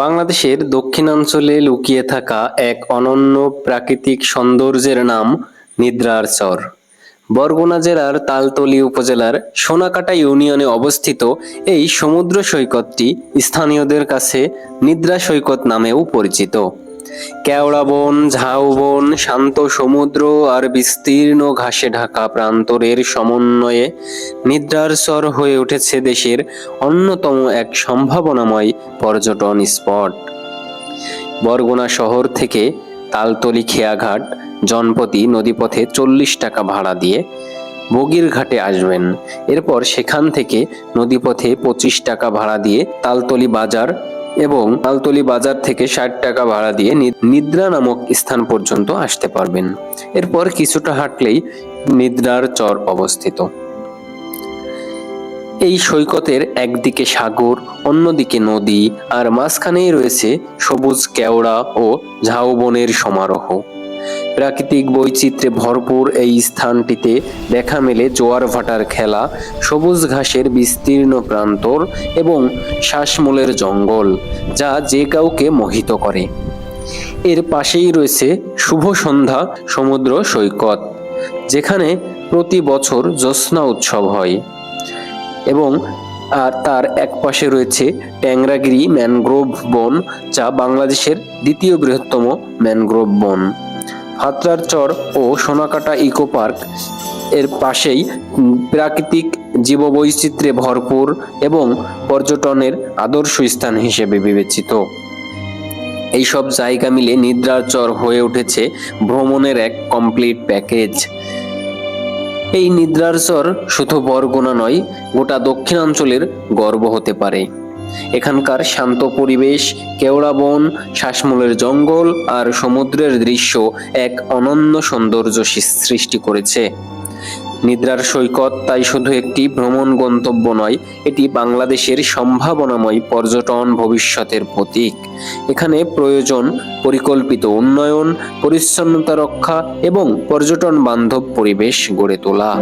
বাংলাদেশের দক্ষিণাঞ্চলে লুকিয়ে থাকা এক অনন্য প্রাকৃতিক সৌন্দর্যের নাম নিদ্রার চর। বরগুনা জেলার তালতলি উপজেলার সোনাকাটা ইউনিয়নে অবস্থিত এই সমুদ্র সৈকতটি স্থানীয়দের কাছে নিদ্রা সৈকত নামেও পরিচিত। কেওড়া বন ঝাউবন শান্ত সমুদ্র আর বিস্তীর্ণ ঘাসে ঢাকা প্রান্তরের সমন্বয়ে নিদ্রার স্বর হয়ে উঠেছে দেশের অন্যতম এক সম্ভাবনাময় পর্যটন স্পট। বরগুনা শহর থেকে তালতলি খেয়াঘাট, জনপতি নদীপথে চল্লিশ টাকা ভাড়া দিয়ে বগির ঘাটে আসবেন। এরপর সেখান থেকে নদীপথে পঁচিশ টাকা ভাড়া দিয়ে তালতলি বাজার এবং আলতলি বাজার থেকে ষাট টাকা ভাড়া দিয়ে নিদ্রা নামক স্থান পর্যন্ত আসতে পারবেন। এরপর কিছুটা হাঁটলেই নিদ্রার চর অবস্থিত। এই সৈকতের একদিকে সাগর, অন্যদিকে নদী, আর মাঝখানেই রয়েছে সবুজ কেওড়া ও ঝাউবনের সমারোহ। প্রাকৃতিক বৈচিত্র্যে ভরপুর এই স্থানটিতে দেখা মেলে জোয়ার ভাটার খেলা, সবুজ ঘাসের বিস্তীর্ণ প্রান্তর এবং শ্বাসমূলের জঙ্গল, যা যে কাউকে মোহিত করে। এর পাশেই রয়েছে শুভ সন্ধ্যা সমুদ্র সৈকত, যেখানে প্রতি বছর জ্যোৎস্না উৎসব হয় এবং আর তার এক পাশে রয়েছে ট্যাংরাগিরি ম্যানগ্রোভ বন, যা বাংলাদেশের দ্বিতীয় বৃহত্তম ম্যানগ্রোভ বন। হাতরার চর ও সোনাকাটা ইকো পার্কের পাশেই প্রাকৃতিক জীববৈচিত্র্যে ভরপুর এবং পর্যটনের আদর্শ স্থান হিসেবে বিবেচিত। এইসব জায়গা মিলে নিদ্রার চর হয়ে উঠেছে ভ্রমণের এক কমপ্লিট প্যাকেজ এই নিদ্রার চর শুধু বরগুনা নয়, গোটা দক্ষিণাঞ্চলের গর্ব হতে পারে। এখানকার শান্ত পরিবেশ, কেওড়া বন, শ্বাসমূলের জঙ্গল আর সমুদ্রের দৃশ্য এক অনন্য সৌন্দর্য সৃষ্টি করেছে। নিদ্রার সৈকত তাই শুধু একটি ভ্রমণ গন্তব্য নয়, এটি বাংলাদেশের সম্ভাবনাময় পর্যটন ভবিষ্যতের প্রতীক। এখানে প্রয়োজন পরিকল্পিত উন্নয়ন, পরিচ্ছন্নতা রক্ষা এবং পর্যটন বান্ধব পরিবেশ গড়ে তোলা।